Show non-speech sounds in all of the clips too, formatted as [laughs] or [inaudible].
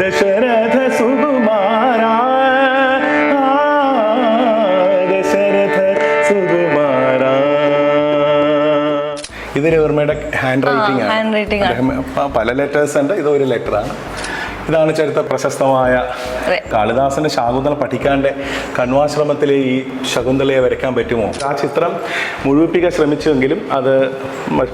ദശരഥ സുകുമാര ദശരഥ സുകുമാര. ഇത് രവിവർമ്മയുടെ ഹാൻഡ് റൈറ്റിംഗ് ആണ്. റൈറ്റിംഗ് ആണ്. പല ലെറ്റേഴ്സ് ഉണ്ട്. ഇത് ഒരു ലെറ്ററാണ് ഇതാണ് ചരിത്ര പ്രശസ്തമായ. കാളിദാസന്റെ ശാകുന്തളം പഠിക്കാണ്ട് കണ്വാശ്രമത്തിലെ ഈ ശകുന്തളയെ വരയ്ക്കാൻ പറ്റുമോ? ആ ചിത്രം മുഴുവിപ്പിക്കാൻ ശ്രമിച്ചുവെങ്കിലും അത്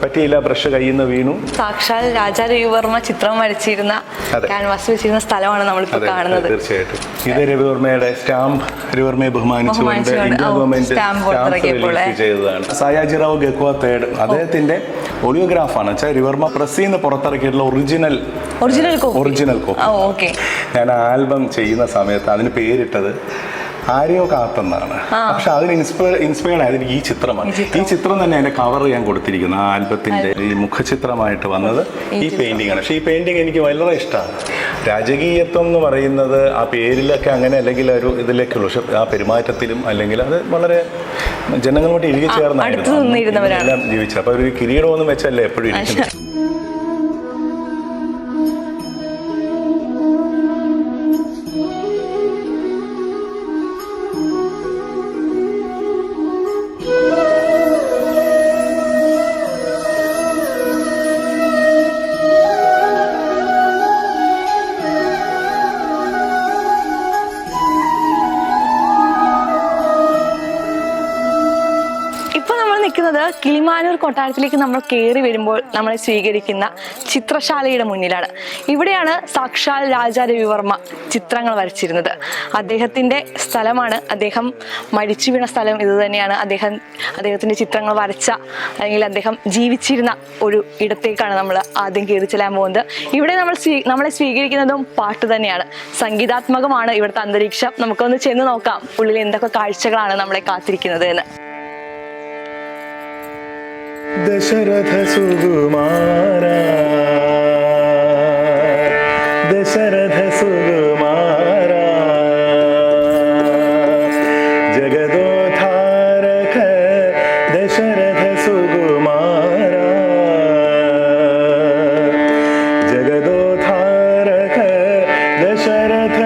പറ്റിയില്ല. ബ്രഷ് കയ്യിൽ നിന്ന് വീണു. സാക്ഷാൽ രാജാ രവിവർമ്മ ചിത്രം വരച്ചിരുന്ന. ക്യാൻവാസ് വെച്ചിരുന്ന സ്ഥലമാണ് നമ്മളിപ്പോൾ കാണുന്നത്. തീർച്ചയായിട്ടും. ഇത് രവിവർമ്മയുടെ സ്റ്റാമ്പ്. രവിവർമ്മയെ ബഹുമാനിച്ചുകൊണ്ട് ഇന്ത്യ ഗവൺമെന്റ് സ്റ്റാമ്പ് ചെയ്തതാണ്. സയാജിറാവു ഗക്വ തേർഡ് അദ്ദേഹത്തിന്റെ ഒളിയോഗ്രാഫാണ്. വെച്ചാൽ രവിവർമ്മ പ്രസ്സിൽ നിന്ന് പുറത്തിറക്കിയിട്ടുള്ള original original copy original copy okay ഞാൻ ആൽബം ചെയ്യുന്ന സമയത്ത് അതിന് പേരിട്ടത് ആര്യോ കാത്തെന്നാണ്. പക്ഷെ അതിന് ഇൻസ്പയർ ഇൻസ്പയർഡ് ആയത് ഈ ചിത്രമാണ്. ഈ ചിത്രം. തന്നെ അതിന്റെ കവർ ഞാൻ കൊടുത്തിരിക്കുന്നു. ആ ആൽബത്തിന്റെ ഈ മുഖചിത്രമായിട്ട് വന്നത് ഈ പെയിന്റിംഗ് ആണ്. പക്ഷെ ഈ പെയിന്റിംഗ് എനിക്ക് വളരെ ഇഷ്ടമാണ്. രാജകീയത്വം എന്ന് പറയുന്നത് ആ പേരിലൊക്കെ അങ്ങനെ അല്ലെങ്കിൽ ഒരു ഇതിലേക്കുള്ള. പക്ഷെ ആ പെരുമാറ്റത്തിലും അല്ലെങ്കിൽ അത് വളരെ ജനങ്ങളുമായിട്ട് ഇഴുകി ചേർന്നാണ്. എല്ലാം ജീവിച്ചത് അപ്പൊ ഒരു കിരീടമൊന്നും വെച്ചല്ലേ എപ്പോഴും ഇരിക്കുന്നത്. കൊട്ടാരത്തിലേക്ക് നമ്മൾ കയറി വരുമ്പോൾ നമ്മളെ സ്വീകരിക്കുന്ന ചിത്രശാലയുടെ മുന്നിലാണ്. ഇവിടെയാണ് സാക്ഷാൽ രാജാ രവിവർമ്മ ചിത്രങ്ങൾ വരച്ചിരുന്നത്. അദ്ദേഹത്തിന്റെ സ്ഥലമാണ് അദ്ദേഹം മരിച്ചു വീണ സ്ഥലം ഇത് തന്നെയാണ്. അദ്ദേഹം അദ്ദേഹത്തിന്റെ ചിത്രങ്ങൾ വരച്ച അല്ലെങ്കിൽ അദ്ദേഹം ജീവിച്ചിരുന്ന ഒരു ഇടത്തേക്കാണ് നമ്മൾ ആദ്യം കയറി ചെല്ലാൻ പോകുന്നത്. ഇവിടെ നമ്മൾ സ്വീ- നമ്മളെ സ്വീകരിക്കുന്നതും പാട്ട് തന്നെയാണ്. സംഗീതാത്മകമാണ് ഇവിടുത്തെ അന്തരീക്ഷം. നമുക്കൊന്ന് ചെന്ന് നോക്കാം ഉള്ളിൽ എന്തൊക്കെ കാഴ്ചകളാണ് നമ്മളെ കാത്തിരിക്കുന്നത് എന്ന്. ദശരഥ സുകുമാര ദശരഥ സുകുമാര ജഗദോധാരക ദശരഥ സുകുമാര ജഗദോധാരക ദശരഥ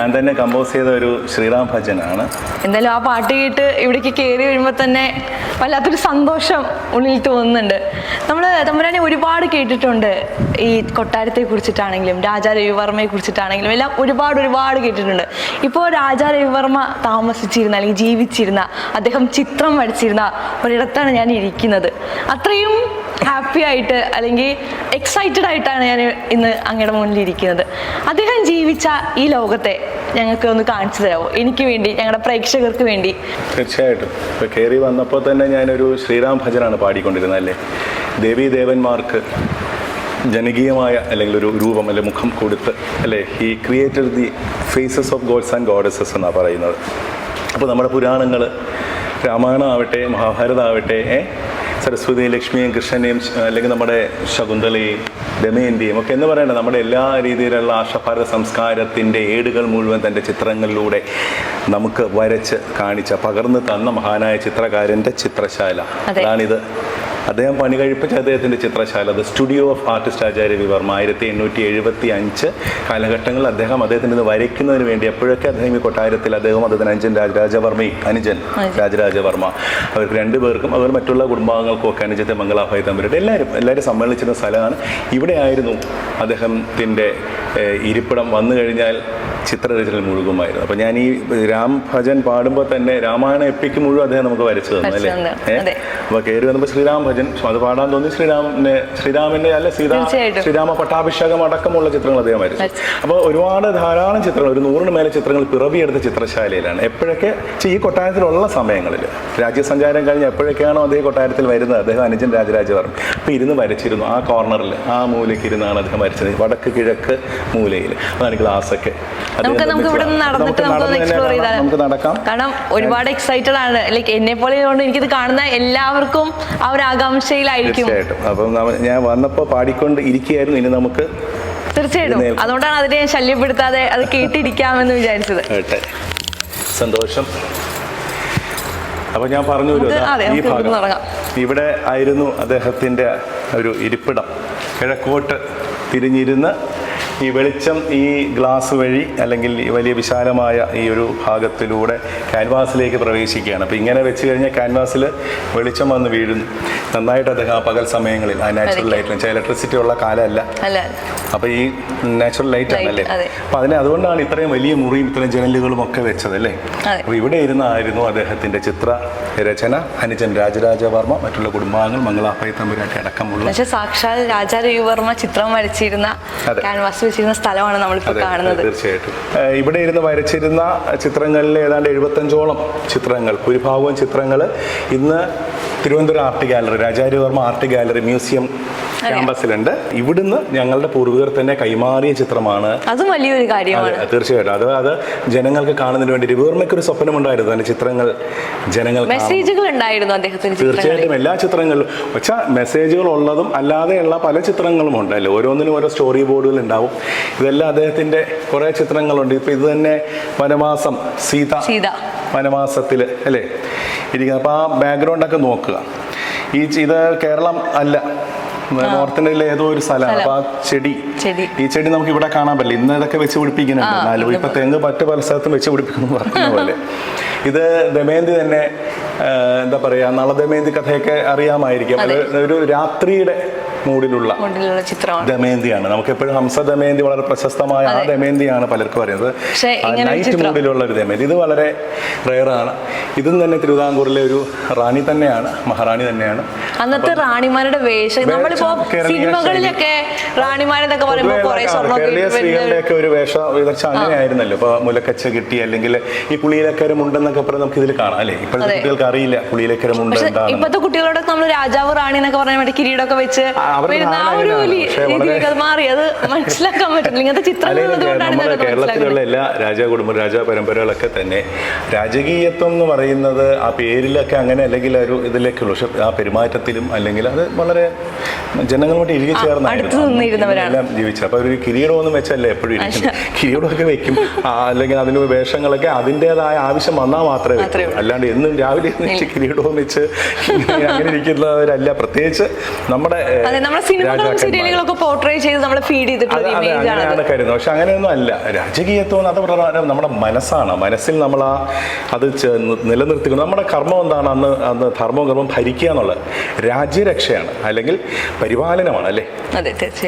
ഞാൻ തന്നെ കമ്പോസ് ചെയ്ത ഒരു ശ്രീറാം ഭജനാണ്. എന്തായാലും ആ പാട്ട് കേട്ട് ഇവിടേക്ക് കയറി വരുമ്പോൾ തന്നെ വല്ലാത്തൊരു സന്തോഷം ഉള്ളിൽ തോന്നുന്നുണ്ട്. നമ്മൾ തമ്പുരാനെ ഒരുപാട് കേട്ടിട്ടുണ്ട്. ഈ കൊട്ടാരത്തെ കുറിച്ചിട്ടാണെങ്കിലും രാജാ രവിവർമ്മയെ കുറിച്ചിട്ടാണെങ്കിലും എല്ലാം ഒരുപാട് ഒരുപാട് കേട്ടിട്ടുണ്ട്. ഇപ്പോൾ രാജാ രവിവർമ്മ താമസിച്ചിരുന്ന അല്ലെങ്കിൽ ജീവിച്ചിരുന്ന അദ്ദേഹം ചിത്രം വരച്ചിരുന്ന ഒരിടത്താണ് ഞാൻ ഇരിക്കുന്നത്. അത്രയും ഹാപ്പി ആയിട്ട് അല്ലെങ്കിൽ എക്സൈറ്റഡ് ആയിട്ടാണ് ഞാൻ ഇന്ന് അങ്ങയുടെ മുന്നിൽ ഇരിക്കുന്നത്. അദ്ദേഹം ജീവിച്ച ഈ ലോകത്തെ ഞങ്ങൾക്ക് ഒന്ന് കാണിച്ചു തരാമോ എനിക്ക് വേണ്ടി ഞങ്ങളുടെ പ്രേക്ഷകർക്ക് വേണ്ടി. തീർച്ചയായിട്ടും. ഇപ്പോൾ കയറി വന്നപ്പോൾ തന്നെ ഞാനൊരു ശ്രീറാം ഭജനാണ് പാടിക്കൊണ്ടിരുന്നത് അല്ലേ? ദേവീ ദേവന്മാർക്ക് ജനകീയമായ അല്ലെങ്കിൽ ഒരു രൂപം അല്ലെ മുഖം കൊടുത്ത് അല്ലേ? ഈ created the faces of gods and goddesses എന്നാണ് പറയുന്നത്. അപ്പോൾ നമ്മുടെ പുരാണങ്ങൾ രാമായണം ആവട്ടെ മഹാഭാരതം ആവട്ടെ ഏ, സരസ്വതിയും ലക്ഷ്മിയും കൃഷ്ണനെയും അല്ലെങ്കിൽ നമ്മുടെ ശകുന്തളയും ദമയന്തിയും ഒക്കെ എന്ന് പറയുന്നത് നമ്മുടെ എല്ലാ രീതിയിലുള്ള ആശഭാരത സംസ്കാരത്തിന്റെ ഏടുകൾ മുഴുവൻ തന്റെ ചിത്രങ്ങളിലൂടെ നമുക്ക് വരച്ച് കാണിച്ച പകർന്നു തന്ന മഹാനായ ചിത്രകാരന്റെ ചിത്രശാല അതെ. അതാണിത് അദ്ദേഹം പണി കഴിപ്പിച്ച അദ്ദേഹത്തിന്റെ ചിത്രശാല അത് സ്റ്റുഡിയോ ഓഫ് ആർട്ടിസ്റ്റ് ആചാര്യ വിവർമ്മ ആയിരത്തി എണ്ണൂറ്റി എഴുപത്തി അഞ്ച് കാലഘട്ടങ്ങളിൽ അദ്ദേഹം അദ്ദേഹത്തിന് ഇത് വരയ്ക്കുന്നതിന് വേണ്ടി എപ്പോഴൊക്കെ അദ്ദേഹം ഈ കൊട്ടാരത്തിൽ അദ്ദേഹം അദ്ദേഹത്തിന് അഞ്ചൻ രാജരാജവർമ്മയും അനുജൻ അനുജൻ. രാജരാജവർമ്മ അവർക്ക് രണ്ടുപേർക്കും അതുപോലെ മറ്റുള്ള കുടുംബാംഗങ്ങൾക്കും ഒക്കെ അനുജത്തെ മംഗളാഭായി തമ്പരുടെ എല്ലാവരും എല്ലാവരും സമ്മേളിച്ചിരുന്ന സ്ഥലമാണ്. ഇവിടെയായിരുന്നു അദ്ദേഹത്തിന്റെ ഇരിപ്പിടം. വന്നു കഴിഞ്ഞാൽ ചിത്രരചനയിൽ മുഴുകുമായിരുന്നു അപ്പോൾ ഞാൻ ഈ രാം ഭജൻ പാടുമ്പോൾ തന്നെ രാമായണ എപ്പിക്ക് മുഴുവൻ അദ്ദേഹം നമുക്ക് വരച്ചു തന്നു അല്ലേ. അപ്പോൾ കയറി വന്നപ്പോൾ ശ്രീരാം ഭജൻ അത് പാടാൻ തോന്നി ശ്രീരാമിനെ ശ്രീരാമന്റെ അല്ല സീതാ ശ്രീരാമ പട്ടാഭിഷേകം അടക്കമുള്ള ചിത്രങ്ങൾ അദ്ദേഹം വരച്ചു. അപ്പൊ അപ്പോൾ ഒരുപാട് ധാരാളം ചിത്രങ്ങൾ ഒരു നൂറിന് മേലെ ചിത്രങ്ങൾ പിറവിയെടുത്ത ചിത്രശാലയിലാണ്. എപ്പോഴൊക്കെ ഈ കൊട്ടാരത്തിലുള്ള സമയങ്ങളിൽ രാജ്യസഞ്ചാരം കഴിഞ്ഞ് എപ്പോഴൊക്കെയാണോ അദ്ദേഹം കൊട്ടാരത്തിൽ വരുന്നത്? അദ്ദേഹം അനുജൻ രാജരാജവർമ്മ അപ്പോൾ ഇരുന്ന് വരച്ചിരുന്നു. ആ കോർണറിൽ ആ മൂലയ്ക്ക് ഇരുന്നാണ് അദ്ദേഹം വരച്ചത്. വടക്ക് കിഴക്ക് മൂലയിൽ അതാണ് ഗ്ലാസ്സൊക്കെ. നമുക്ക് നമുക്ക് ഇവിടെ നടന്നിട്ട് നമുക്ക് എക്സ്പ്ലോർ കാരണം ഒരുപാട് എക്സൈറ്റഡ് ആണ്. ലൈക്ക് എന്നെ പോലെ കൊണ്ട് എനിക്കിത് കാണുന്ന എല്ലാവർക്കും ആ ഒരു ആകാംക്ഷയിലായിരിക്കും. തീർച്ചയായിട്ടും. അപ്പം ഞാൻ വന്നപ്പോൾ പാടിക്കൊണ്ട് ഇരിക്കുകയായിരുന്നു. ഇനി നമുക്ക് തീർച്ചയായിട്ടും. അതുകൊണ്ടാണ് അതിനെ ശല്യപ്പെടുത്താതെ അത് കേട്ടിരിക്കാമെന്ന് വിചാരിച്ചത്. സന്തോഷം. അപ്പൊ ഞാൻ പറഞ്ഞു ഈ ഭാഗം. ഇവിടെ ആയിരുന്നു അദ്ദേഹത്തിന്റെ ഒരു ഇരിപ്പിടം. കിഴക്കോട്ട് തിരിഞ്ഞിരുന്ന് ഈ വെളിച്ചം ഈ ഗ്ലാസ് വഴി അല്ലെങ്കിൽ ഈ വലിയ വിശാലമായ ഈ ഒരു ഭാഗത്തിലൂടെ ക്യാൻവാസിലേക്ക് പ്രവേശിക്കുകയാണ്. അപ്പോൾ ഇങ്ങനെ വെച്ച് കഴിഞ്ഞാൽ ക്യാൻവാസിൽ വെളിച്ചം വന്ന് വീഴുന്നു. നന്നായിട്ട് അദ്ദേഹം ആ പകൽ സമയങ്ങളിൽ ആ നാച്ചുറൽ ലൈറ്റിൽ ഇലക്ട്രിസിറ്റി ഉള്ള കാലമല്ല. അപ്പൊ ഈ നാച്ചുറൽ ലൈറ്റ് ആണല്ലേ? അപ്പൊ അതിനെ അതുകൊണ്ടാണ് ഇത്രയും വലിയ മുറിയും ഇത്രയും ജനലുകളും ഒക്കെ വെച്ചത് അല്ലേ? അപ്പൊ ഇവിടെ ഇരുന്നായിരുന്നു അദ്ദേഹത്തിന്റെ ചിത്ര രചന അനുജൻ രാജരാജവർമ്മ മറ്റുള്ള കുടുംബാംഗങ്ങൾ മംഗളാഭായി തമ്പുരാട്ടി അടക്കമുള്ള എന്നുവെച്ചാൽ സാക്ഷാൽ രാജാ രവിവർമ്മ ചിത്രം വരച്ചിരുന്ന. ക്യാൻവാസ് വെച്ചിരുന്ന സ്ഥലമാണ് നമ്മളിപ്പോൾ കാണുന്നത്. തീർച്ചയായിട്ടും. ഇവിടെ ഇരുന്ന് വരച്ചിരുന്ന ചിത്രങ്ങളിൽ ഏതാണ്ട് എഴുപത്തഞ്ചോളം ചിത്രങ്ങൾ ഭൂരിഭാഗവും ചിത്രങ്ങൾ ഇന്ന് Thiruvananthapuram art gallery Raja Ravi Varma art gallery museum ക്യാമ്പസിലുണ്ട്. ഇവിടുന്ന് ഞങ്ങളുടെ പൂർവികർ തന്നെ കൈമാറിയ ചിത്രമാണ്. അതും വലിയൊരു കാര്യമാണ്. തീർച്ചയായിട്ടും. അത് അത് ജനങ്ങൾക്ക് കാണുന്നതിന് വേണ്ടി രവിവർമ്മയ്ക്ക് ഒരു സ്വപ്നം ഉണ്ടായിരുന്നു. അതിന്റെ ചിത്രങ്ങൾ ജനങ്ങൾ മെസ്സേജുകൾ ഉണ്ടായിരുന്നു ചിത്രങ്ങളിൽ. തീർച്ചയായിട്ടും എല്ലാ ചിത്രങ്ങളിലും പക്ഷേ മെസ്സേജുകൾ ഉള്ളതും അല്ലാതെയുള്ള പല ചിത്രങ്ങളും ഉണ്ട്. അല്ലേ? ഓരോന്നിനും ഓരോ സ്റ്റോറി ബോർഡുകൾ ഉണ്ടാവും. ഇതെല്ലാം അദ്ദേഹത്തിന്റെ കുറെ ചിത്രങ്ങളുണ്ട്. ഇപ്പൊ ഇത് തന്നെ വനമാസം സീത. സീത. വനമാസത്തിൽ അല്ലേ? ഇരിക്കുന്നത്. അപ്പോൾ ആ ബാക്ക്ഗ്രൗണ്ടൊക്കെ നോക്കുക. ഈ ഇത് കേരളം അല്ല. നോർത്ത് ഇന്ത്യയിലെ ഏതോ ഒരു സ്ഥലമാണ്. അപ്പൊ ആ ചെടി. ഈ ചെടി നമുക്ക് ഇവിടെ കാണാൻ പറ്റില്ല. ഇന്ന് ഇതൊക്കെ വെച്ച് പിടിപ്പിക്കുന്നുണ്ട്. എന്നാലും ഇപ്പൊ തെങ്ങ് മറ്റു പല സ്ഥലത്തും വെച്ച് പിടിപ്പിക്കുന്നു പറഞ്ഞ [laughs] പോലെ. ഇത് ദമയന്തി തന്നെ എന്താ പറയാ നളദമയന്തി കഥയൊക്കെ അറിയാമായിരിക്കും. ഒരു രാത്രിയുടെ മൂഡിലുള്ള ചിത്രമാണ്. ദമയന്തിയാണ്. നമുക്ക് എപ്പോഴും ഹംസ ദമയന്തി വളരെ പ്രശസ്തമായ ആ. ദമയന്തിയാണ് പലർക്കും അറിയുന്നത്. നൈറ്റ്. മൂഡിലുള്ള ഒരു ദമയന്തി. ഇത് വളരെ റെയറാണ്. ഇതും തന്നെ തിരുവിതാംകൂറിലെ ഒരു റാണി തന്നെയാണ് മഹാറാണി തന്നെയാണ്. അന്നത്തെ റാണിമാരുടെ വേഷം. നമ്മളിപ്പോ സിനിമകളിലൊക്കെ റാണിമാരെന്നൊക്കെ പറയുമ്പോൾ കേരളീയ സ്ത്രീകളുടെയൊക്കെ ഒരു വേഷ വിതർച്ച അങ്ങനെയായിരുന്നല്ലോ. ഇപ്പൊ മുലക്കച്ച കിട്ടി അല്ലെങ്കിൽ ഈ കുളിയിലക്കരം ഉണ്ടെന്നൊക്കെ പറഞ്ഞ് നമുക്ക് ഇതിൽ കാണാം അല്ലെ? ഇപ്പോഴത്തെ. കുട്ടികൾക്ക് അറിയില്ല കുളിയിലക്കരം ഉണ്ട് ഇപ്പോഴത്തെ കുട്ടികളോടൊക്കെ നമ്മൾ രാജാവ് റാണി എന്നൊക്കെ പറഞ്ഞ വേണ്ടി കിരീടമൊക്കെ വെച്ച് വരുന്ന ആ ഒരു രീതിയിലേക്ക് അത് മാറി. അത് മനസ്സിലാക്കാൻ ഇങ്ങനത്തെ ചിത്രങ്ങൾ കേരളത്തിലുള്ള എല്ലാ രാജാ രാജകുടുംബ രാജാ പരമ്പരകളൊക്കെ തന്നെ രാജകീയത്വം എന്ന് പറയുന്നത് ആ പേരിലൊക്കെ അങ്ങനെ അല്ലെങ്കിൽ ഒരു ഇതിലേക്കുള്ളൂ. പക്ഷെ ആ പെരുമാറ്റത്തിലും അല്ലെങ്കിൽ അത് വളരെ ജനങ്ങളോട് ഇഴുകി ചേർന്നായിരുന്നു. എല്ലാം ജീവിച്ചത് അപ്പൊ ഒരു കിരീടമൊന്നും വെച്ചല്ലേ എപ്പോഴും ഇരിക്കുന്നത്? കിരീടമൊക്കെ വെക്കും. അല്ലെങ്കിൽ അതിന് വേഷങ്ങളൊക്കെ അതിന്റെതായ ആവശ്യം വന്നാൽ മാത്രമേ വെക്കൂ. അല്ലാണ്ട് എന്നും രാവിലെ കിരീടവും വെച്ച് അങ്ങനെ ഇരിക്കുന്നവരല്ല. പ്രത്യേകിച്ച് നമ്മുടെ നമ്മുടെ സിനിമകളും. സീരിയലുകളൊക്കെ പോർട്രേ ചെയ്ത് നമ്മളെ ഫീഡ് ചെയ്തിട്ടുള്ള ഇമേജ് ആണ് കരുതുന്നത്. പക്ഷെ അങ്ങനെയൊന്നും അല്ല. രാജകീയത്വം അത് പ്രധാനം നമ്മുടെ മനസ്സാണ്. മനസ്സിൽ നമ്മൾ ആ അത് നിലനിർത്തിക്കുന്നത് നമ്മുടെ കർമ്മം എന്താണ്? അന്ന് അന്ന് ധർമ്മവും കർമ്മം ഭരിക്കുക എന്നുള്ളത് രാജ്യരക്ഷയാണ്. അല്ലെങ്കിൽ പരിപാലനമാണ് അല്ലേ?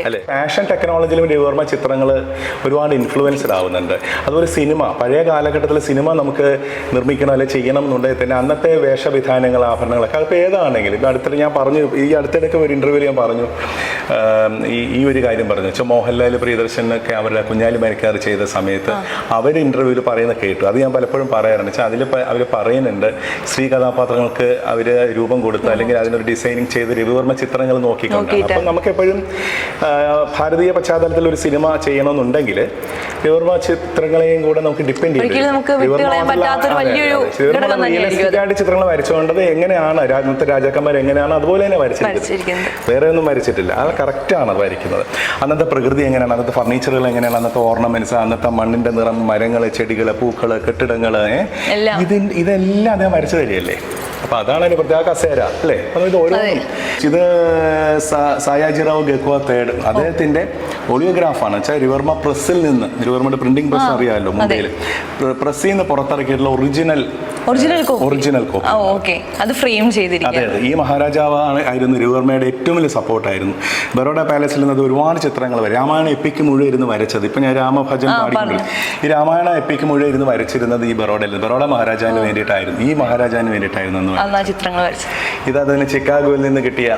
അല്ലെ? ഫാഷൻ ടെക്നോളജിയിലും രവിവർമ്മ ചിത്രങ്ങൾ ഒരുപാട് ഇൻഫ്ലുവൻസ്ഡ് ആവുന്നുണ്ട്. അതുപോലെ സിനിമ. പഴയ കാലഘട്ടത്തിൽ സിനിമ നമുക്ക് നിർമ്മിക്കണം അല്ലെ ചെയ്യണം എന്നുണ്ടെങ്കിൽ തന്നെ അന്നത്തെ വേഷവിധാനങ്ങൾ ആഭരണങ്ങളൊക്കെ. അതിപ്പോൾ ഏതാണെങ്കിലും? ഇപ്പം അടുത്തിടെ ഞാൻ പറഞ്ഞു ഈ അടുത്തിടയ്ക്ക് ഒരു ഇന്റർവ്യൂവിൽ ഞാൻ പറഞ്ഞു പറഞ്ഞു ഈ ഈ ഒരു കാര്യം പറഞ്ഞു. വെച്ചാൽ മോഹൻലാൽ പ്രിയദർശനൊക്കെ അവരുടെ കുഞ്ഞാലി മരക്കാർ ചെയ്ത സമയത്ത് അവർ ഇന്റർവ്യൂവിൽ പറയുന്ന കേട്ടു. അത് ഞാൻ പലപ്പോഴും പറയാറുണ്ട്. വെച്ചാൽ അതിൽ അവർ പറയുന്നുണ്ട് സ്ത്രീ കഥാപാത്രങ്ങൾക്ക് അവർ രൂപം കൊടുത്ത് അല്ലെങ്കിൽ അതിനൊരു ഡിസൈനിങ് ചെയ്ത് രവിവർമ്മ ചിത്രങ്ങൾ നോക്കിക്കൊണ്ടാണ്. അപ്പം നമുക്ക് എപ്പോഴും ആ, ഭാരതീയ പശ്ചാത്തലത്തിൽ ഒരു സിനിമ ചെയ്യണമെന്നുണ്ടെങ്കിൽ രവിവർമ്മ ചിത്രങ്ങളെയും കൂടെ നമുക്ക് ഡിപ്പെൻഡ് ചെയ്യാം ചിത്രങ്ങൾ വരച്ചുകൊണ്ടത് എങ്ങനെയാണ് രാജ്യത്തെ രാജാക്കന്മാർ എങ്ങനെയാണ് അതുപോലെ തന്നെ വരച്ചിരിക്കുന്നത്. വേറെ ഒന്നും വരച്ചിട്ടില്ല. അത് കറക്റ്റാണ് ആണ് വരയ്ക്കുന്നത്. അന്നത്തെ പ്രകൃതി എങ്ങനെയാണ് അന്നത്തെ ഫർണിച്ചറുകൾ എങ്ങനെയാണ് അന്നത്തെ ഓർണമെന്റ്സ് അന്നത്തെ മണ്ണിന്റെ നിറം മരങ്ങൾ ചെടികൾ പൂക്കൾ കെട്ടിടങ്ങൾ ഇതിൻ ഇതെല്ലാം അദ്ദേഹം വരച്ചു തരികയല്ലേ? അപ്പൊ അതാണ് അതിന് പ്രത്യേക കസേര അല്ലേ? അപ്പൊ ഇത് ഓരോ. ഇത് സായാജിറാവ് ഗക്വ തേഡ് അദ്ദേഹത്തിന്റെ ഒളിയോഗ്രാഫാണ് വെച്ചാൽ റിവർമ പ്രസ്സിൽ നിന്ന്. റിവർമയുടെ പ്രിന്റിംഗ് പ്രസ് അറിയാമല്ലോ മുംബൈയിൽ പ്രസ്സിൽ നിന്ന് പുറത്തിറക്കിയിട്ടുള്ള ഒറിജിനൽ ഒറിജിനൽ ഒറിജിനൽ കോപ്പി അത് ഫ്രെയിം അതെ അതെ. ഈ മഹാരാജാവാണ് ആയിരുന്നു രവിവർമ്മയുടെ ഏറ്റവും വലിയ സപ്പോർട്ടായിരുന്നു ബറോഡ പാലസിൽ നിന്ന് ഒരുപാട് ചിത്രങ്ങൾ വരെ. രാമായണ എപ്പിക്ക് മുഴുവൻ ഇരുന്ന് വരച്ചത്. ഇപ്പൊ ഞാൻ രാമഭജൻ പാടിയിട്ടുണ്ട് ഈ രാമായണ എപ്പിക്ക് മുഴുവൻ ഇരുന്ന് വരച്ചിരുന്നത് ഈ ബറോഡയിൽ ബറോഡ മഹാരാജാവിന് വേണ്ടിയിട്ടായിരുന്നു. ഈ മഹാരാജാവിന് വേണ്ടിയിട്ടായിരുന്നു എന്ന് അന്ന് ചിത്രങ്ങൾ വരച്ചത് ഇത് അതിന് ചിക്കാഗോയിൽ നിന്ന് കിട്ടിയ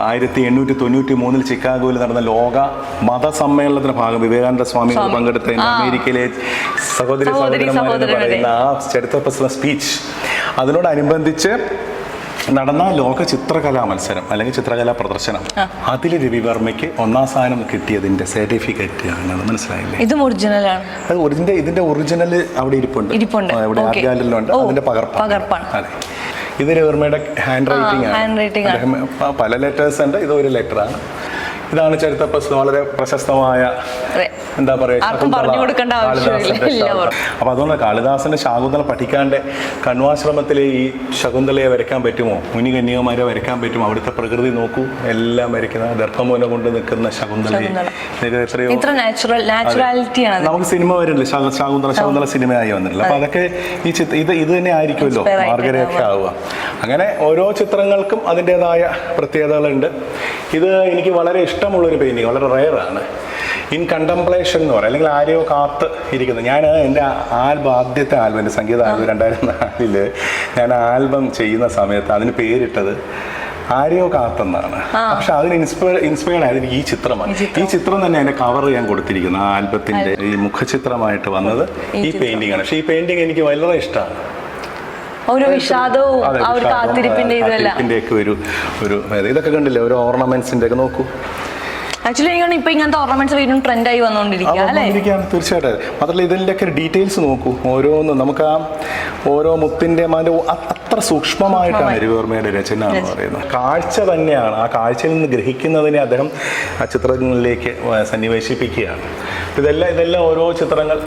ആയിരത്തി എണ്ണൂറ്റി തൊണ്ണൂറ്റി മൂന്നിൽ ചിക്കാഗോയിൽ നടന്ന ലോക മതസമ്മേളനത്തിന്റെ ഭാഗം വിവേകാനന്ദ സ്വാമി. പങ്കെടുത്ത അമേരിക്കയിലെ സഹോദരി സഹോദരി സഹോദരന്മാരെന്ന്. പറയുന്ന ആ ചരിത്ര പ്രസിദ്ധ സ്പീച്ച് അതിനോടനുബന്ധിച്ച് നടന്ന ലോക ചിത്രകലാ മത്സരം അല്ലെങ്കിൽ ചിത്രകലാ പ്രദർശനം. അതിൽ രവിവർമ്മയ്ക്ക് ഒന്നാം സ്ഥാനം കിട്ടിയതിന്റെ സർട്ടിഫിക്കറ്റ് ആണ്. അത് മനസ്സിലായില്ലേ? ഇതും ഒറിജിനലാണ് അത് ഒറിജിന്റെ ഇതിന്റെ ഒറിജിനൽ അവിടെ ഇരിപ്പുണ്ട്. ഇരിപ്പുണ്ട്. ഇവിടെ Okay. ആർട്ട് ഗാലറിയിലുണ്ട് അതിന്റെ പകർപ്പാണ്. അതെ. ഇത് രവിവർമ്മയുടെ ഹാൻഡ് റൈറ്റിംഗ് ആണ്. പല ലെറ്റേഴ്സ് ഉണ്ട്. ഇത് ഒരു ലെറ്ററാണ് ഇതാണ് ചരിത്ര പ്രശ്നം വളരെ പ്രശസ്തമായ എന്താ പറയാ ആർക്കും പറഞ്ഞു കൊടുക്കേണ്ട ആവശ്യമില്ല. കാളിദാസന്റെ അപ്പൊ അതുകൊണ്ട് കാളിദാസന്റെ ശാകുന്തല പഠിക്കാണ്ട് കണ്വാശ്രമത്തിലെ ഈ ശകുന്തലയെ വരയ്ക്കാൻ പറ്റുമോ? മുനി കന്യകമാരെ വരയ്ക്കാൻ പറ്റുമോ? അവിടുത്തെ പ്രകൃതി നോക്കൂ. എല്ലാം വരയ്ക്കുന്ന ദർഭമൂല കൊണ്ട് നിൽക്കുന്ന. എത്രയോ ആണ് നമുക്ക് സിനിമ വരുന്നില്ല. ശകുന്തല ശകുന്തല സിനിമ സിനിമയായി വന്നിട്ടില്ല. അപ്പൊ അതൊക്കെ ഈ ചിത്ര ഇത് ഇത് തന്നെ ആയിരിക്കുമല്ലോ. മാർഗരേഖ ആവുക അങ്ങനെ ഓരോ ചിത്രങ്ങൾക്കും അതിന്റെതായ പ്രത്യേകതകളുണ്ട്. ഇത് എനിക്ക് വളരെ ഇഷ്ടമുള്ളൊരു പെയിന്റിങ് വളരെ റയറാണ് ഇൻ കണ്ടംപ്ലേഷൻ എന്ന് പറയും. അല്ലെങ്കിൽ ആരെയോ കാത്ത് ഇരിക്കുന്നത് ഞാൻ എന്റെ ആൽബം ആദ്യത്തെ ആൽബം എന്റെ സംഗീത ആൽബം രണ്ടായിരത്തി നാലിൽ ഞാൻ ആൽബം ചെയ്യുന്ന സമയത്ത് അതിന് പേരിട്ടത് ആരെയോ കാത്തെന്നാണ്. പക്ഷെ അതിന് ഇൻസ്പയർ ഇൻസ്പയർഡ് ആയത് എനിക്ക് ഈ ചിത്രമാണ് ഈ ചിത്രം തന്നെ അതിന്റെ കവർ ഞാൻ കൊടുത്തിരിക്കുന്നു. ആ ആൽബത്തിന്റെ ഈ മുഖചിത്രമായിട്ട് വന്നത് ഈ പെയിന്റിംഗ് ആണ്. പക്ഷെ ഈ പെയിന്റിംഗ് എനിക്ക് വളരെ ഇഷ്ടമാണ്. ഒരു വിഷാദവും ആ ഒരു കാത്തിരിപ്പിന്റെ ഇതുമല്ല. ഒരു ഒരു ഇതൊക്കെ കണ്ടില്ലേ? ഒരു ഓർണമെന്റ്സിന്റെ ഒക്കെ നോക്കൂ. ആക്ച്വലി എനിക്ക് ഇപ്പൊ ഇങ്ങനത്തെ ഓർണമെന്റ്സ് വീണ്ടും ട്രെൻഡായി വന്നുകൊണ്ടിരിക്കുക അല്ലേ? തീർച്ചയായിട്ടും. മാത്രമല്ല ഇതിന്റെയൊക്കെ ഡീറ്റെയിൽസ് നോക്കൂ. ഓരോന്നും നമുക്ക് ആ ഓരോ മുത്തിന്റെ അതിന്റെ അത്ര സൂക്ഷ്മമായിട്ടാണ് രവിവർമ്മയുടെ രചന എന്ന് പറയുന്നത്. കാഴ്ച തന്നെയാണ്. ആ കാഴ്ചയിൽ നിന്ന് ഗ്രഹിക്കുന്നതിനെ അദ്ദേഹം ആ ചിത്രങ്ങളിലേക്ക് സന്നിവേശിപ്പിക്കുകയാണ്. ഇതെല്ലാം ഇതെല്ലാം ഓരോ ചിത്രങ്ങൾ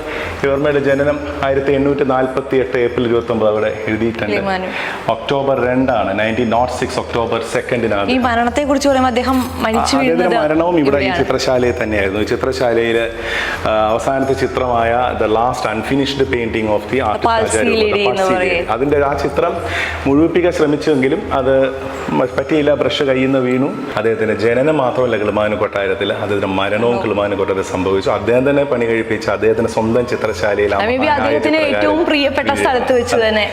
രവിവർമ്മയുടെ ജനനം ആയിരത്തി എണ്ണൂറ്റി നാൽപ്പത്തി എട്ട് ഏപ്രിൽ ഇരുപത്തി ഒമ്പത് അവിടെ എഴുതിയിട്ടുണ്ട്. ഒക്ടോബർ രണ്ടാണ്. നയന്റീൻ നോട്ട് സിക്സ് ഒക്ടോബർ സെക്കൻഡിനാണ് ഈ മരണത്തെ കുറിച്ച് പറയുമ്പോൾ അദ്ദേഹം മരിച്ചു മരണവും ഇവിടെ ഈ. ചിത്രശാലയിൽ തന്നെയായിരുന്നു. ചിത്രശാലയിൽ അവസാനത്തെ ചിത്രമായ the last unfinished painting of the artist അതിന്റെ ആ ചിത്രം മുഴുവിപ്പിക്കാൻ ശ്രമിച്ചെങ്കിലും അത് പറ്റിയില്ല. ബ്രഷ് കയ്യിൽ നിന്ന് വീണു. അദ്ദേഹത്തിന്റെ ജനനം മാത്രമല്ല കിളിമാനു കൊട്ടാരത്തിൽ. അദ്ദേഹത്തിന്റെ മരണവും കിളിമാനു കൊട്ടാരത്തിൽ സംഭവിച്ചു. അദ്ദേഹം തന്നെ പണി കഴിപ്പിച്ച അദ്ദേഹത്തിന്റെ സ്വന്തം ചിത്രശാലയിൽ ഏറ്റവും പ്രിയപ്പെട്ട സ്ഥലത്ത് വെച്ച് തന്നെ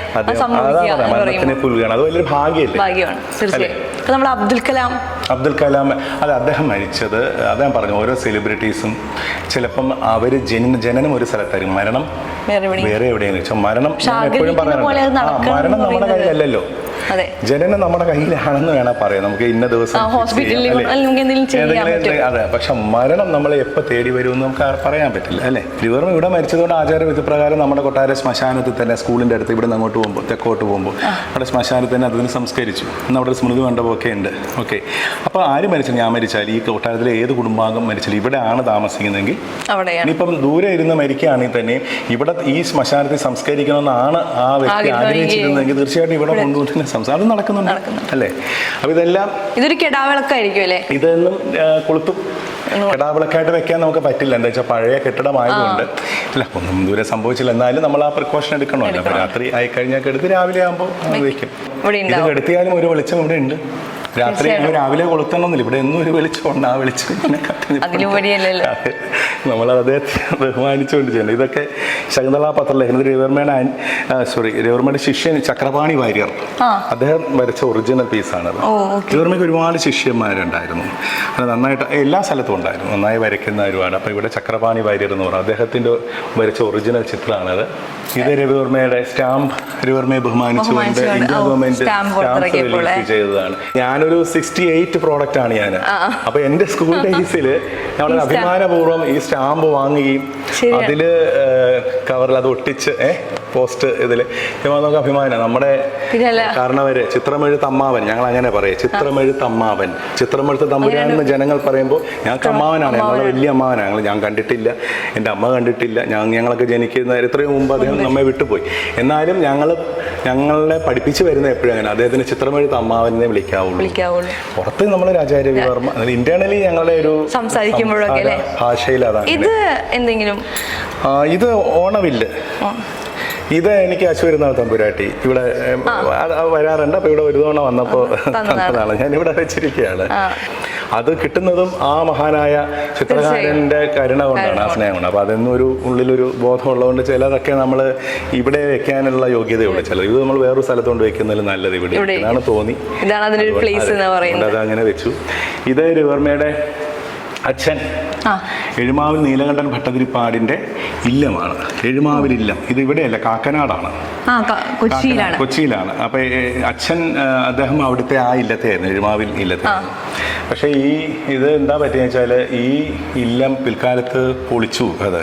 മരണത്തിനെ പറയുമ്പോൾ. അത് വലിയൊരു ഇപ്പൊ നമ്മൾ അബ്ദുൽ കലാം. അബ്ദുൽ കലാം അല്ല അദ്ദേഹം മരിച്ചത് അദ്ദേഹം പറഞ്ഞു ഓരോ സെലിബ്രിറ്റീസും ചിലപ്പം അവർ ജനന ജനനം ഒരു സ്ഥലത്തായിരിക്കും. മരണം വേറെ എവിടെയെന്ന് എവിടെയെങ്കിലും. വെച്ചാൽ മരണം എപ്പോഴും പറയാറുണ്ട്. മരണം നമ്മുടെ കയ്യിലല്ലോ ജനനം നമ്മുടെ കയ്യിലാണെന്ന് വേണം പറയാം. നമുക്ക് ഇന്ന ദിവസം. അതെ പക്ഷെ മരണം നമ്മളെ എപ്പോൾ തേടി വരുമെന്ന് നമുക്ക് പറയാൻ പറ്റില്ല അല്ലേ? ലിവർമ ഇവിടെ മരിച്ചതുകൊണ്ട് ആചാര വിധിപ്രകാരം നമ്മുടെ കൊട്ടാര ശ്മശാനത്തിൽ തന്നെ സ്കൂളിന്റെ അടുത്ത് ഇവിടെ നിന്ന് അങ്ങോട്ട് പോകുമ്പോൾ തെക്കോട്ട് പോകുമ്പോൾ അവിടെ ശ്മശാനത്തിൽ തന്നെ അതിന് സംസ്കരിച്ചു. ഇന്ന് അവിടെ സ്മൃതി മണ്ഡപമൊക്കെ ഉണ്ട്. ഓക്കെ. അപ്പോൾ ആര് മരിച്ചു ഞാൻ മരിച്ചാൽ ഈ കൊട്ടാരത്തിലെ ഏത് കുടുംബാംഗം മരിച്ചാൽ ഇവിടെയാണ് താമസിക്കുന്നതെങ്കിൽ ഇനിയിപ്പം ദൂരെ ഇരുന്ന് മരിക്കുകയാണെങ്കിൽ തന്നെ ഇവിടെ ഈ ശ്മശാനത്തിൽ സംസ്കരിക്കണമെന്നാണ് ആ വ്യക്തി ആഗ്രഹിച്ചിരുന്നതെങ്കിൽ തീർച്ചയായിട്ടും ഇവിടെ തന്നെ സംസാരം നടക്കുന്നുണ്ട്. അല്ലേ? അപ്പൊ ഇതെല്ലാം ഇതൊരു കെടാവിളക്കായിരിക്കും അല്ലേ? ഇതൊന്നും കൊളുത്തും കിടാവിളക്കായിട്ട് വെക്കാൻ നമുക്ക് പറ്റില്ല. എന്താ വെച്ചാൽ പഴയ കെട്ടിടമായതുകൊണ്ട്. അല്ല ഒന്നും ദൂരെ സംഭവിച്ചില്ല. എന്നാലും നമ്മൾ ആ പ്രിക്കോഷൻ എടുക്കണമല്ലോ. രാത്രി ആയി കഴിഞ്ഞാൽ കെടുത്ത് രാവിലെ ആകുമ്പോൾ വെക്കും. ഇത് എടുത്തിയാലും ഒരു വെളിച്ചം ഇവിടെ ഉണ്ട്. രാത്രി ഞങ്ങൾ രാവിലെ കൊളുത്തണമെന്നില്ല. ഇവിടെ എന്നും ഒരു വെളിച്ചം ഉണ്ട് ആ വെളിച്ചം. നമ്മൾ അദ്ദേഹത്തെ ബഹുമാനിച്ചുകൊണ്ട് ചെയ്യണം ഇതൊക്കെ ശകുന്തള പത്രലേഖനത്തിൽ രവിവർമ്മയുടെ സോറി രവിവർമ്മയുടെ ശിഷ്യൻ ചക്രപാണി വാര്യർ. അദ്ദേഹം വരച്ച ഒറിജിനൽ പീസാണ് ഓ, okay. രവിവർമ്മയ്ക്ക് ഒരുപാട് ശിഷ്യന്മാരുണ്ടായിരുന്നു. അത് നന്നായിട്ട് എല്ലാ സ്ഥലത്തും ഉണ്ടായിരുന്നു. നന്നായി വരയ്ക്കുന്ന ഒരുപാട്. അപ്പോൾ ഇവിടെ ചക്രപാണി വാര്യർ എന്ന് പറയും അദ്ദേഹത്തിന്റെ വരച്ച ഒറിജിനൽ ചിത്രമാണത്. ഇത് രവിവർമ്മയുടെ സ്റ്റാമ്പ് രവിവർമ്മയെ ബഹുമാനിച്ചുകൊണ്ട് ഇന്ത്യ ഗവൺമെന്റ് സ്റ്റാമ്പ് റിലീസ് ചെയ്തതാണ്. ഞാനൊരു സിക്സ്റ്റി എയ്റ്റ് പ്രോഡക്റ്റ് ആണ് ഞാൻ. അപ്പൊ എന്റെ സ്കൂൾ ഡേയ്സിൽ വളരെ അഭിമാനപൂർവം ഈ സ്റ്റാമ്പ് വാങ്ങുകയും അതിൽ കവറിൽ അത് ഒട്ടിച്ച് ഏഹ് പോസ്റ്റ് ഇതിൽ നമുക്ക് അഭിമാനം നമ്മുടെ. കാരണവര് ചിത്രമെഴുത്ത് അമ്മാവൻ. ഞങ്ങൾ അങ്ങനെ പറയും. ചിത്രമെഴുത്ത് അമ്മാവൻ. ചിത്രമെഴുത്ത് തമ്പുരാനെന്ന് ജനങ്ങൾ പറയുമ്പോൾ ഞങ്ങൾക്ക് അമ്മാവനാണ്. ഞങ്ങളുടെ വലിയ അമ്മാവനാണ്. ഞങ്ങൾ ഞാൻ കണ്ടിട്ടില്ല. എന്റെ അമ്മ കണ്ടിട്ടില്ല. ഞാൻ ഞങ്ങളൊക്കെ ജനിക്കുന്ന എത്രയോ മുമ്പ് അദ്ദേഹം നമ്മെ വിട്ടുപോയി. എന്നാലും ഞങ്ങൾ ഞങ്ങളെ പഠിപ്പിച്ചു വരുന്ന എപ്പോഴും അങ്ങനെ. അദ്ദേഹത്തിന് ചിത്രമെഴുത്ത് അമ്മാവനെ വിളിക്കാവുള്ളൂ. പുറത്ത് നമ്മൾ ആചാര്യവിവർമ്മ ഇന്റേണലി ഞങ്ങളുടെ ഒരു സംസാരിക്കുമ്പോഴൊക്കെ ഭാഷയിൽ അതാണ് ഇത് എന്തെങ്കിലും? ഇത് ഓണവില്ല്. ഇത് എനിക്ക് അശ്വരുന്നാൾ തമ്പുരാട്ടി. ഇവിടെ വരാറുണ്ട്. അപ്പൊ ഇവിടെ ഒരു തവണ വന്നപ്പോ തന്നതാണ്. ഞാൻ ഇവിടെ വെച്ചിരിക്കുകയാണ്. അത് കിട്ടുന്നതും ആ മഹാനായ ചിത്രകാരന്റെ കരുണ കൊണ്ടാണ് ആ സ്നേഹം കൊണ്ട് അപ്പൊ അതൊന്നും ഒരു ഉള്ളിലൊരു ബോധമുള്ളതുകൊണ്ട് ചിലതൊക്കെ നമ്മൾ ഇവിടെ വെക്കാനുള്ള യോഗ്യതയുള്ളൂ ചിലത് ഇത് നമ്മൾ വേറൊരു സ്ഥലത്തോണ്ട് വെക്കുന്നതിൽ നല്ലത് ഇവിടെ എന്നാണ് ഇതാണ് തോന്നി. അതെ. അങ്ങനെ വെച്ചു. ഇത് റിവർമയുടെ അച്ഛൻ. എഴുമാവിൽ നീലകണ്ഠൻ ഭട്ടതിരിപ്പാടിന്റെ ഇല്ലമാണ്. എഴുമാവിൽ ഇല്ലം. ഇത് ഇവിടെയല്ല കാക്കനാടാണ്. കൊച്ചിയിലാണ്. കൊച്ചിയിലാണ്. അപ്പൊ അച്ഛൻ അദ്ദേഹം അവിടുത്തെ ആ ഇല്ലത്തെയായിരുന്നു എഴുമാവിൽ ഇല്ലത്തെ. പക്ഷേ ഈ ഇത് എന്താ പറ്റിയെന്ന് വെച്ചാൽ ഈ ഇല്ലം പിൽക്കാലത്ത് പൊളിച്ചു. അത്.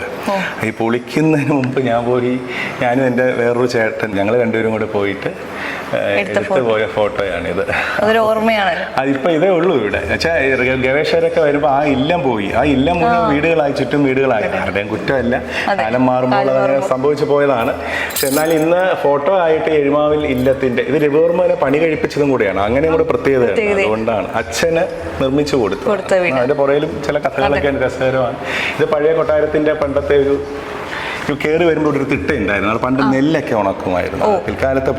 ഈ പൊളിക്കുന്നതിന് മുമ്പ് ഞാൻ പോയി ഞാനും എന്റെ വേറൊരു ചേട്ടൻ ഞങ്ങൾ രണ്ടുപേരും കൂടെ പോയിട്ട് എടുത്ത പോയ ഫോട്ടോയാണിത് അതിപ്പോ ഇതേ ഉള്ളൂ ഇവിടെ. വെച്ചാൽ ഗവേഷകരൊക്കെ വരുമ്പോൾ ആ ഇല്ലം പോയി. ആ ഇല്ലം മുഴുവൻ വീടുകളായി ചുറ്റും വീടുകളായി. ആരുടെയും കുറ്റമല്ല. കാലം മാറുമ്പോൾ അതങ്ങനെ സംഭവിച്ചു പോയതാണ്. പക്ഷെ എന്നാൽ ഇന്ന് ഫോട്ടോ ആയിട്ട് എഴുമാവിൽ ഇല്ലത്തിന്റെ ഇത് രവിവർമ്മനെ പണി കഴിപ്പിച്ചതും കൂടിയാണ്. അങ്ങനെയും കൂടെ പ്രത്യേകത. അതുകൊണ്ടാണ് അച്ഛന് നിർമ്മിച്ചു കൊടുത്തു അതിന്റെ പുറയിലും ചില കഥകളൊക്കെ രസകരമാണ്. ഇത് പഴയ കൊട്ടാരത്തിന്റെ പണ്ടത്തെ ഒരു കയറി വരുമ്പോൾ ഒരു തിട്ട ഉണ്ടായിരുന്നു അത് പണ്ട് നെല്ലൊക്കെ ഉണക്കുമായിരുന്നു. പിൽക്കാലത്ത്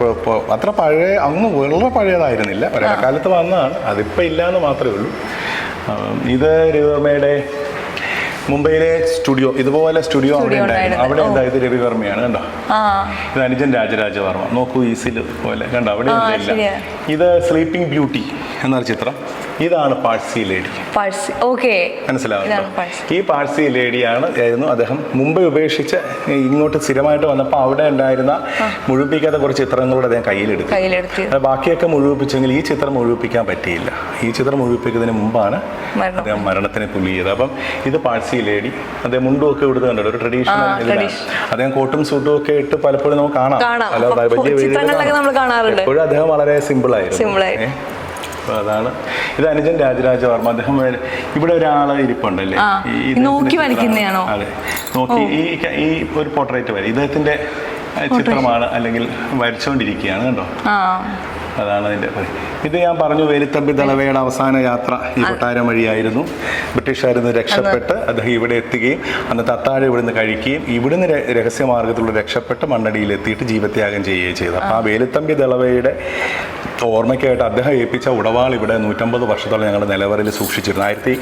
അത്ര പഴയ അങ്ങ് വളരെ പഴയതായിരുന്നില്ല. ഒരിടക്കാലത്ത് വന്നതാണ്. അതിപ്പോൾ ഇല്ലാന്ന് മാത്രമേ ഉള്ളൂ. ഇത് രവിവർമ്മയുടെ മുംബൈയിലെ സ്റ്റുഡിയോ ഇതുപോലെ സ്റ്റുഡിയോ അവിടെ ഉണ്ടായിരുന്നു. അവിടെ ഉണ്ടായത് രവി വർമ്മയാണ് രവിവർമ്മയാണ് കണ്ടോ? ഇത് അനുജൻ രാജരാജവർമ്മ. നോക്കൂ ഈസിൽ പോലെ കണ്ടോ? അവിടെ ഇല്ല. ഇത് സ്ലീപ്പിംഗ് ബ്യൂട്ടി എന്നൊരു ചിത്രം. ഇതാണ് പാഴ്സി ലേഡി ഇതാണ് ഈ പാഴ്സി ലേഡിയാണ് ആയിരുന്നു അദ്ദേഹം. മുംബൈ ഉപേക്ഷിച്ച് ഇങ്ങോട്ട് സ്ഥിരമായിട്ട് വന്നപ്പോൾ അവിടെ ഉണ്ടായിരുന്ന മുഴുപ്പിക്കാത്ത കുറച്ച് ചിത്രങ്ങളോട് അദ്ദേഹം കയ്യിലെടുത്തു. ബാക്കിയൊക്കെ മുഴുവിപ്പിച്ചെങ്കിൽ ഈ ചിത്രം മുഴുവിപ്പിക്കാൻ പറ്റിയില്ല. ഈ ചിത്രം മുഴുവിപ്പിക്കുന്നതിന് മുമ്പാണ് അദ്ദേഹം മരണത്തിന് പുലിയത് അപ്പം ഇത് പാഴ്സി ലേഡി അദ്ദേഹം മുണ്ടും ഒക്കെ ഇവിടുത്തെ കണ്ടു ഒരു ട്രഡീഷണൽ ഇതിലാണ്. അദ്ദേഹം കോട്ടും സൂട്ടും ഒക്കെ ഇട്ട് പലപ്പോഴും നമുക്ക് കാണാം. അപ്പൊ വലിയ. എപ്പോഴും അദ്ദേഹം വളരെ സിമ്പിൾ ആയിരുന്നു? അതാണ്. ഇത് അനുജൻ രാജരാജ വർമ്മ അദ്ദേഹം ഇവിടെ ഒരാൾ ഇരിപ്പുണ്ടല്ലേ? നോക്കി. വരയ്ക്കുന്നതാണോ? അതെ. നോക്കി ഈ ഈ ഒരു പോർട്രേറ്റ് വരെ. ഇദ്ദേഹത്തിന്റെ ചിത്രമാണ് അല്ലെങ്കിൽ വരച്ചുകൊണ്ടിരിക്കുകയാണ് കണ്ടോ? അതാണ് അതിന്റെ ഇത് ഞാൻ പറഞ്ഞു വേലുത്തമ്പി ദളവയുടെ അവസാന യാത്ര ഈ കൊട്ടാരം വഴിയായിരുന്നു. ബ്രിട്ടീഷുകാരിൽ നിന്ന് രക്ഷപ്പെട്ട് അദ്ദേഹം ഇവിടെ എത്തുകയും അന്ന് തത്താഴ ഇവിടുന്ന് കഴിക്കുകയും ഇവിടുന്ന് രഹസ്യമാർഗത്തിലൂടെ രക്ഷപ്പെട്ട് മണ്ണടിയിൽ എത്തിയിട്ട് ജീവത്യാഗം ചെയ്യുകയും ചെയ്തു. അപ്പോൾ ആ വേലുത്തമ്പി ദളവയുടെ ഓർമ്മയ്ക്കായിട്ട് അദ്ദേഹം ഏൽപ്പിച്ച ഉടവാൾ ഇവിടെ നൂറ്റമ്പത് വർഷത്തോളം ഞങ്ങൾ നിലവറയിൽ സൂക്ഷിച്ചിരുന്നു. ആയിരത്തി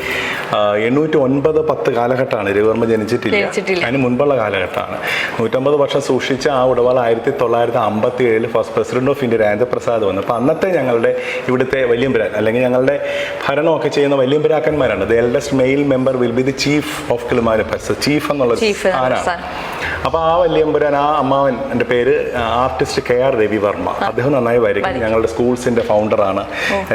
എണ്ണൂറ്റി ഒൻപത് പത്ത് കാലഘട്ടമാണ്. രവിവർമ്മ ജനിച്ചിട്ടില്ല. ജനിച്ചിട്ടില്ല. അതിന് മുൻപുള്ള കാലഘട്ടമാണ്. നൂറ്റമ്പത് വർഷം സൂക്ഷിച്ച ആ ഉടവാൾ ആയിരത്തി തൊള്ളായിരത്തി അമ്പത്തി ഏഴിൽ first president of India Rajaprasad വന്നു. അപ്പോൾ അന്നത്തെ ഞങ്ങളുടെ ഇവിടുത്തെ വല്യമ്പരാൻ അല്ലെങ്കിൽ ഞങ്ങളുടെ ഭരണമൊക്കെ ചെയ്യുന്ന വല്യമ്പരാക്കന്മാരാണ്. The eldest male member will be the chief of Kilimanoor palace chief എന്നുള്ള ആരാണ്? അപ്പോൾ ആ വല്യമ്പുരാൻ ആ അമ്മാവൻ എന്റെ പേര് ആർട്ടിസ്റ്റ് കെ ആർ രവിവർമ്മ അദ്ദേഹം നന്നായി വരയ്ക്കും. ഞങ്ങളുടെ സ്കൂൾസിന്റെ ഫൗണ്ടറാണ്.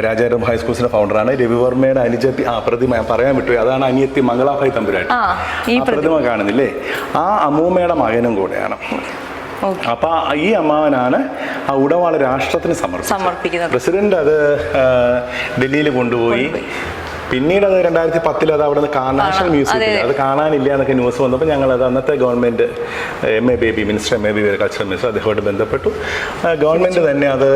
രാജാരം ഹൈസ്കൂൾസിന്റെ ഫൗണ്ടറാണ്. രവിവർമ്മയുടെ അനുജത്തി ആ പ്രതിമ പറയാൻ വിട്ടു. അതാണ് അനിയത്തി മംഗളാഭായി തമ്പുരാട്ടി ആ, പ്രതിമ കാണുന്നില്ലേ? ആ അമ്മൂമ്മയുടെ മകനും കൂടെയാണ്. അപ്പൊ ഈ അമ്മാവനാണ് ആ ഉടവാൾ രാഷ്ട്രത്തിന് സമർപ്പിച്ചത്. സമർപ്പിക്കുന്നത്. പ്രസിഡന്റ് അത് ഡൽഹിയിൽ കൊണ്ടുപോയി. പിന്നീട് അത് രണ്ടായിരത്തി പത്തിൽ അത് അവിടെ നിന്ന് നാഷണൽ മ്യൂസിയത്തിൽ അതെ, കാണാനില്ല എന്നൊക്കെ ന്യൂസ് വന്നപ്പോൾ ഞങ്ങൾ അത് അന്നത്തെ government M A Baby minister M A B cultural minister അദ്ദേഹമായിട്ട് ബന്ധപ്പെട്ടു. ഗവൺമെന്റ് ഗവൺമെന്റ് തന്നെ അത്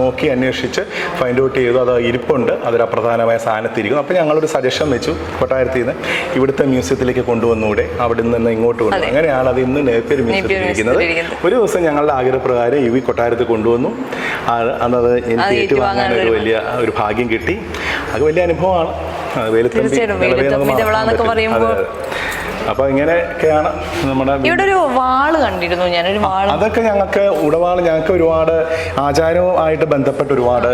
നോക്കി അന്വേഷിച്ച് ഫൈൻഡ് ഔട്ട് ചെയ്തു. അത് ഇരിപ്പുണ്ട്. അതൊരു അപ്രധാനമായ സ്ഥാനത്തിരിക്കും അപ്പോൾ ഞങ്ങളൊരു സജഷൻ വെച്ചു കൊട്ടാരത്തിൽ നിന്ന് ഇവിടുത്തെ മ്യൂസിയത്തിലേക്ക് കൊണ്ടുവന്നൂടെ. അവിടെ നിന്ന് ഇങ്ങോട്ട് കൊണ്ടു. അങ്ങനെയാണ് അത് ഇന്ന് നേപ്പിയർ മ്യൂസിയത്തിൽ ഇരിക്കുന്നത് മ്യൂസിയത്തിലിരിക്കുന്നത്. ഒരു ദിവസം ഞങ്ങളുടെ ആഗ്രഹപ്രകാരം യു വി കൊട്ടാരത്തിൽ കൊണ്ടുവന്നു. അന്നത് എനിക്ക് ഏറ്റുവാങ്ങാൻ ഒരു വലിയ ഒരു ഭാഗ്യം കിട്ടി. അത് വലിയ അനുഭവമാണ്. തീർച്ചയായിട്ടും. തവള പറയുമ്പോൾ-. അപ്പൊ ഇങ്ങനെയൊക്കെയാണ് നമ്മുടെ ഇവിടെ ഒരു വാൾ കണ്ടിരുന്നു ഞാനൊരു വാൾ. അതൊക്കെ ഞങ്ങൾക്ക് ഉടവാൾ ഞങ്ങൾക്ക് ഒരുപാട് ആചാരവുമായിട്ട് ബന്ധപ്പെട്ട ഒരുപാട്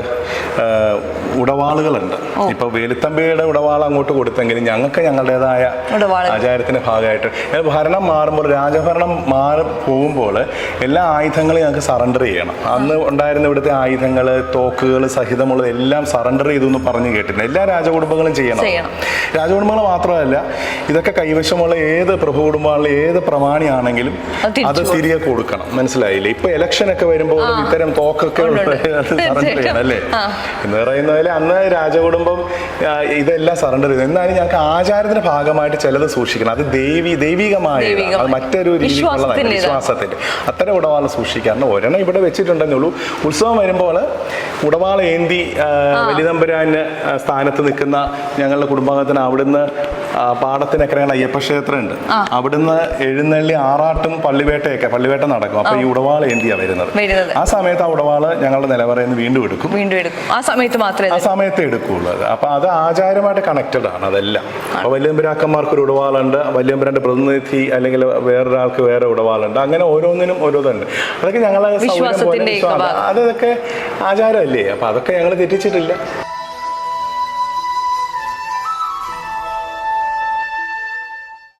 ഉടവാളുകളുണ്ട്. ഇപ്പൊ വേലുത്തമ്പിയുടെ ഉടവാൾ അങ്ങോട്ട് കൊടുത്തെങ്കിലും ഞങ്ങൾക്ക് ഞങ്ങളുടേതായ ഉടവാൾ. ആചാരത്തിന്റെ ഭാഗമായിട്ട്. ഭരണം മാറുമ്പോൾ രാജഭരണം മാറി പോകുമ്പോൾ എല്ലാ ആയുധങ്ങളും ഞങ്ങൾക്ക് സറണ്ടർ ചെയ്യണം. അന്ന് ഉണ്ടായിരുന്ന ഇവിടുത്തെ ആയുധങ്ങൾ തോക്കുകൾ സഹിതമുള്ളത് എല്ലാം സറണ്ടർ ചെയ്തു എന്ന് പറഞ്ഞു കേട്ടിരുന്നു. എല്ലാ രാജകുടുംബങ്ങളും ചെയ്യണം. രാജകുടുംബങ്ങൾ മാത്രമല്ല ഇതൊക്കെ കൈവശമുള്ള ഏത് പ്രഭു കുടുംബങ്ങളിൽ ഏത് പ്രമാണിയാണെങ്കിലും അത് തിരികെ കൊടുക്കണം. മനസ്സിലായില്ലേ? ഇപ്പൊ ഇലക്ഷൻ ഒക്കെ വരുമ്പോൾ ഇത്തരം തോക്കൊക്കെ സറണ്ടർ [laughs] ചെയ്യണം അല്ലേ. എന്ന് പറയുന്ന പോലെ അന്ന് രാജകുടുംബം ഇതെല്ലാം സറണ്ടർ ചെയ്തു. എന്നാലും ഞങ്ങൾക്ക് ആചാരത്തിന്റെ ഭാഗമായിട്ട് ചിലത് സൂക്ഷിക്കണം. അത് ദൈവി ദൈവികമായ. അത് മറ്റൊരു രീതിയിലുള്ളതാണ്. വിശ്വാസത്തിന്റെ അത്തരം ഉടവാള സൂക്ഷിക്കാറുണ്ട്. ഒരെണ്ണം ഇവിടെ വെച്ചിട്ടുണ്ടെന്നേ ഉള്ളൂ ഉത്സവം വരുമ്പോൾ ഉടവാള ഏന്തി വലിയ വലിയതമ്പുരാന് സ്ഥാനത്ത് നിൽക്കുന്ന ഞങ്ങളുടെ കുടുംബാംഗത്തിന് അവിടുന്ന് പാടത്തിനക്കരയാണ് അയ്യപ്പ ക്ഷേത്രം ഉണ്ട് അവിടുന്ന് എഴുന്നള്ളി ആറാട്ടും പള്ളിവേട്ടയൊക്കെ പള്ളിവേട്ട നടക്കും. അപ്പൊ ഈ ഉടവാൾ എന്തിയാ വരുന്നത്? വരുന്നത്. ആ സമയത്ത് ആ ഉടവാൾ ഞങ്ങളുടെ നിലവറയിൽ നിന്ന് വീണ്ടും എടുക്കും. വീണ്ടും എടുക്കും. ആ സമയത്ത് മാത്രമേ ആ സമയത്ത് എടുക്കുള്ളൂ. അപ്പൊ അത് ആചാരമായിട്ട് കണക്റ്റഡ് ആണ് അതെല്ലാം. അപ്പൊ വല്യമ്പരാക്കന്മാർക്ക് ഒരു ഉടവാളുണ്ട്. വല്യമ്പരാന്റെ പ്രതിനിധി അല്ലെങ്കിൽ വേറൊരാൾക്ക് വേറെ ഉടവാളുണ്ട്. അങ്ങനെ ഓരോന്നിനും ഓരോന്നുണ്ട് അതൊക്കെ ഞങ്ങളെ. അതൊക്കെ ആചാരമല്ലേ? അപ്പൊ അതൊക്കെ ഞങ്ങൾ തെറ്റിച്ചിട്ടില്ല.